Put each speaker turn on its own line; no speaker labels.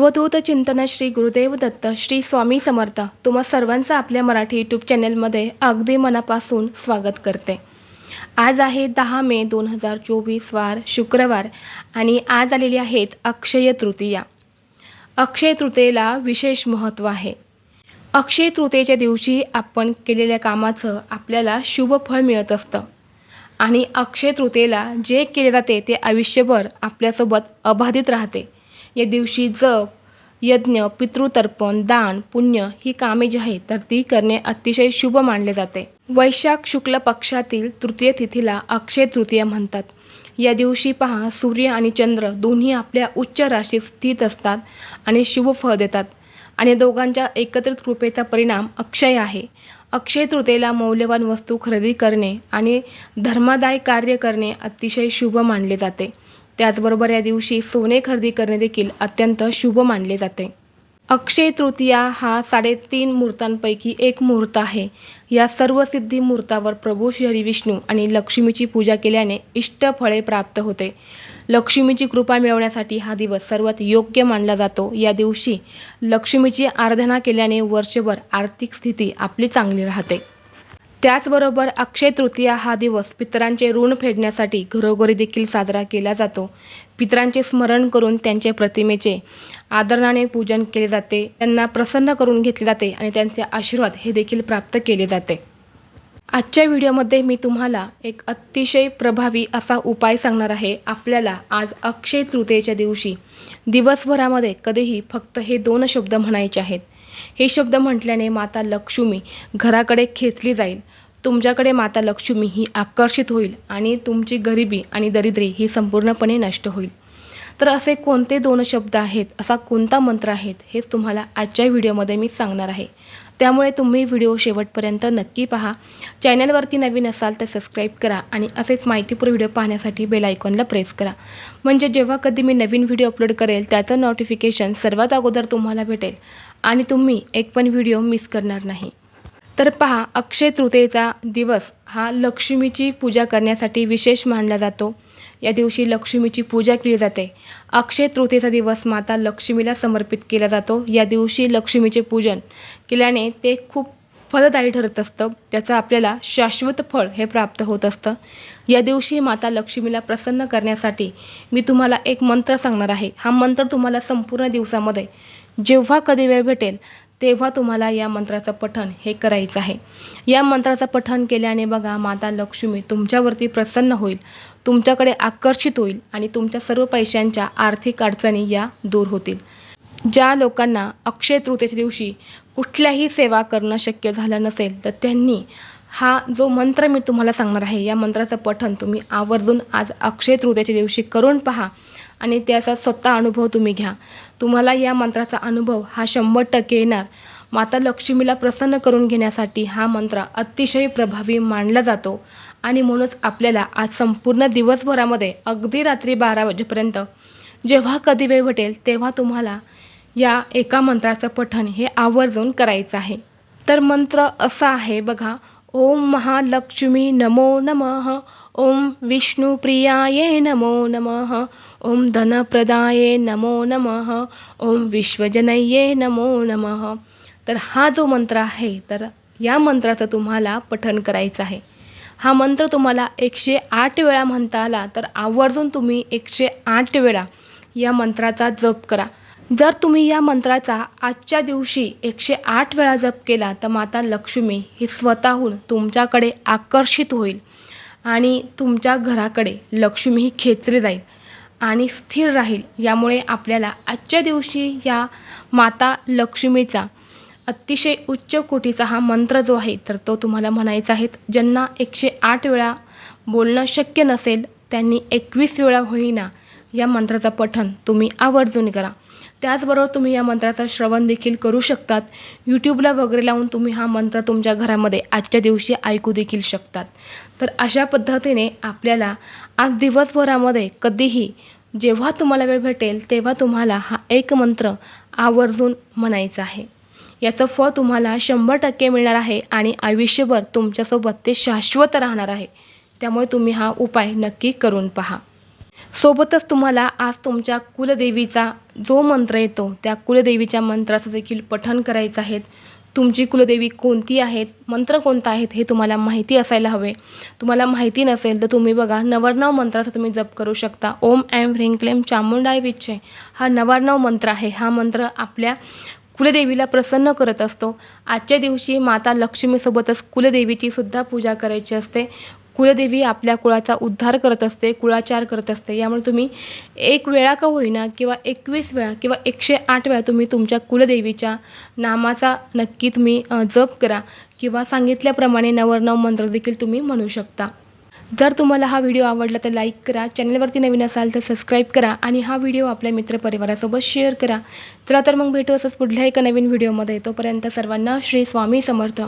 अवधूत चिंतन श्री गुरुदेव दत्त श्री स्वामी समर्थ. तुम्हा सर्वांचं आपल्या मराठी यूट्यूब चॅनलमध्ये अगदी मनापासून स्वागत करते. आज आहे दहा मे दोन हजार चोवीस वार शुक्रवार आणि आज आलेली आहेत अक्षय तृतीया. अक्षय तृतीयेला विशेष महत्त्व आहे. अक्षय तृतीयेच्या दिवशी आपण केलेल्या कामाचं आपल्याला शुभ फळ मिळत असतं. आणि अक्षय तृतीयेला जे केले जाते ते आयुष्यभर आपल्यासोबत अबाधित राहते. या दिवशी जप यज्ञ पितृतर्पण दान पुण्य ही कामे जी आहेत तर ती करणे अतिशय शुभ मानले जाते. वैशाख शुक्ल पक्षातील तृतीय तिथीला अक्षय तृतीय म्हणतात. या दिवशी पहा सूर्य आणि चंद्र दोन्ही आपल्या उच्च राशीत स्थित असतात आणि शुभ फळ देतात. आणि दोघांच्या एकत्रित कृपेचा परिणाम अक्षय आहे. अक्षय तृतीयेला मौल्यवान वस्तू खरेदी करणे आणि धर्मादाय कार्य करणे अतिशय शुभ मानले जाते. त्याचबरोबर या दिवशी सोने खरेदी करणे देखील अत्यंत शुभ मानले जाते. अक्षय तृतीया हा साडेतीन मुहूर्तांपैकी एक मुहूर्त आहे. या सर्व सिद्धी मुहूर्तावर प्रभू श्री हरिविष्णू आणि लक्ष्मीची पूजा केल्याने इष्टफळे प्राप्त होते. लक्ष्मीची कृपा मिळवण्यासाठी हा दिवस सर्वात योग्य मानला जातो. या दिवशी लक्ष्मीची आराधना केल्याने वर्षभर आर्थिक स्थिती आपली चांगली राहते. त्याचबरोबर अक्षय तृतीया हा दिवस पितरांचे ऋण फेडण्यासाठी घरोघरी देखील साजरा केला जातो. पितरांचे स्मरण करून त्यांच्या प्रतिमेचे आदरणाने पूजन केले जाते. त्यांना प्रसन्न करून घेतले जाते आणि त्यांचे आशीर्वाद हे देखील प्राप्त केले जाते. आजच्या व्हिडिओमध्ये मी तुम्हाला एक अतिशय प्रभावी असा उपाय सांगणार आहे. आपल्याला आज अक्षय तृतीयेच्या दिवशी दिवसभरामध्ये कधीही फक्त हे दोन शब्द म्हणायचे आहेत. हे शब्द म्हटल्याने माता लक्ष्मी घराकडे खेचली जाईल. तुमच्याकडे माता लक्ष्मी ही आकर्षित होईल आणि तुमची गरिबी आणि दरिद्री ही संपूर्णपणे नष्ट होईल. तर असे कोणते दोन शब्द आहेत असा कोणता मंत्र आहेत हेच तुम्हाला आजच्या व्हिडिओमध्ये मी सांगणार आहे. त्यामुळे तुम्ही व्हिडिओ शेवटपर्यंत नक्की पहा. चॅनलवरती नवीन असाल तर सबस्क्राईब करा आणि असेच माहितीपूर व्हिडिओ पाहण्यासाठी बेल आयकॉनला प्रेस करा. म्हणजे जेव्हा कधी मी नवीन व्हिडिओ अपलोड करेल त्याचं नोटिफिकेशन सर्वात अगोदर तुम्हाला भेटेल. आणि तुम्ही एक पण व्हिडिओ मिस करणार नाही. तर पहा अक्षय तृतीयेचा दिवस हा लक्ष्मीची पूजा करण्यासाठी विशेष मानला जातो. या दिवशी लक्ष्मीची पूजा केली जाते. अक्षय तृतीयेचा दिवस माता लक्ष्मीला समर्पित केला जातो. या दिवशी लक्ष्मीचे पूजन केल्याने ते खूप फलदायी ठरत असतं. त्याचं आपल्याला शाश्वत फळ हे प्राप्त होत असतं. या दिवशी माता लक्ष्मीला प्रसन्न करण्यासाठी मी तुम्हाला एक मंत्र सांगणार आहे. हा मंत्र तुम्हाला संपूर्ण दिवसामध्ये जेव्हा कधी वेळ भेटेल तेव्हा तुम्हाला या मंत्राचं पठण हे करायचं आहे. या मंत्राचं पठण केल्याने बघा माता लक्ष्मी तुमच्यावरती प्रसन्न होईल तुमच्याकडे आकर्षित होईल आणि तुमच्या सर्व पैशांच्या आर्थिक अडचणी या दूर होतील. ज्या लोकांना अक्षय तृतीयेच्या दिवशी कुठल्याही सेवा करणं शक्य झालं नसेल तर त्यांनी हा जो मंत्र मी तुम्हाला सांगणार आहे या मंत्राचं पठण तुम्ही आवर्जून आज अक्षय तृतीयेच्या दिवशी करून पहा आणि त्याचा स्वतः अनुभव तुम्ही घ्या. तुम्हाला या मंत्राचा अनुभव हा शंभर टक्के येणार. माता लक्ष्मीला प्रसन्न करून घेण्यासाठी हा मंत्र अतिशय प्रभावी मानला जातो आणि म्हणूनच आपल्याला आज संपूर्ण दिवसभरामध्ये अगदी रात्री बारा वाजेपर्यंत जेव्हा कधी वेळ भेटेल तेव्हा तुम्हाला या एका मंत्राचं पठण हे आवर्जून करायचं आहे. तर मंत्र असा आहे बघा ओम महालक्ष्मी नमो नमः ओम विष्णुप्रियाये नमो नमः ओम धनप्रदाये नमो नमः ओम विश्वजनये नमो नमः. तर हा जो मंत्र आहे तर या मंत्राचं तुम्हाला पठण करायचं आहे. हा मंत्र तुम्हाला एकशे आठ वेळा म्हणता आला तर आवर्जून तुम्ही एकशे आठ वेळा या मंत्राचा जप करा. जर तुम्ही या मंत्राचा आजच्या दिवशी एकशे आठ वेळा जप केला तर माता लक्ष्मी ही स्वतःहून तुमच्याकडे आकर्षित होईल आणि तुमच्या घराकडे लक्ष्मी ही खेचली जाईल आणि स्थिर राहील. यामुळे आपल्याला आजच्या दिवशी या माता लक्ष्मीचा अतिशय उच्च कोटीचा हा मंत्र जो आहे तर तो तुम्हाला म्हणायचा आहे ज्यांना एकशे आठ वेळा बोलणं शक्य नसेल त्यांनी एकवीस वेळा होईना या मंत्राचं पठन तुम्ही आवर्जून करा. त्याचबरोबर तुम्ही या मंत्राचं श्रवण देखील करू शकतात. यूट्यूबला वगैरे लावून तुम्ही हा मंत्र तुमच्या घरामध्ये आजच्या दिवशी ऐकू देखील शकतात. तर अशा पद्धतीने आपल्याला आज दिवसभरामध्ये कधीही जेव्हा तुम्हाला वेळ भेटेल तेव्हा तुम्हाला हा एक मंत्र आवर्जून म्हणायचा आहे. याचं फळ तुम्हाला शंभर टक्के मिळणार आहे आणि आयुष्यभर तुमच्यासोबत ते शाश्वत राहणार आहे. त्यामुळे तुम्ही हा उपाय नक्की करून पहा. सोबतच तुम्हाला आज तुमच्या कुलदेवीचा जो मंत्र येतो त्या कुलदेवीच्या मंत्राचं देखील पठण करायचं आहे. तुमची कुलदेवी कोणती आहेत मंत्र कोणता आहेत हे तुम्हाला माहिती असायला हवे. तुम्हाला माहिती नसेल तर तुम्ही बघा नवरनव मंत्राचा तुम्ही जप करू शकता. ओम ॲम ह्रीं क्लेम चामुंडाय विच्छे. हा नवरनव मंत्र आहे. हा मंत्र आपल्या कुलदेवीला प्रसन्न करत असतो. आजच्या दिवशी माता लक्ष्मीसोबतच कुलदेवीची सुद्धा पूजा करायची असते. कुलदेवी आपल्या कुळाचा उद्धार करत असते कुळाचार करत असते. यामुळे तुम्ही एक वेळा का होईना किंवा एकवीस वेळा किंवा एकशे आठ वेळा तुम्ही तुमच्या कुलदेवीच्या नामाचा नक्की तुम्ही जप करा किंवा सांगितल्याप्रमाणे नवरनव मंत्र देखील तुम्ही म्हणू शकता. जर तुम्हाला हा व्हिडिओ आवडला तर लाईक करा चॅनलवरती नवीन असाल तर सबस्क्राईब करा आणि हा व्हिडिओ आपल्या मित्रपरिवारासोबत शेअर करा. चला तर मग भेटू असंच पुढल्या एका नवीन व्हिडिओमध्ये. तोपर्यंत सर्वांना श्री स्वामी समर्थ.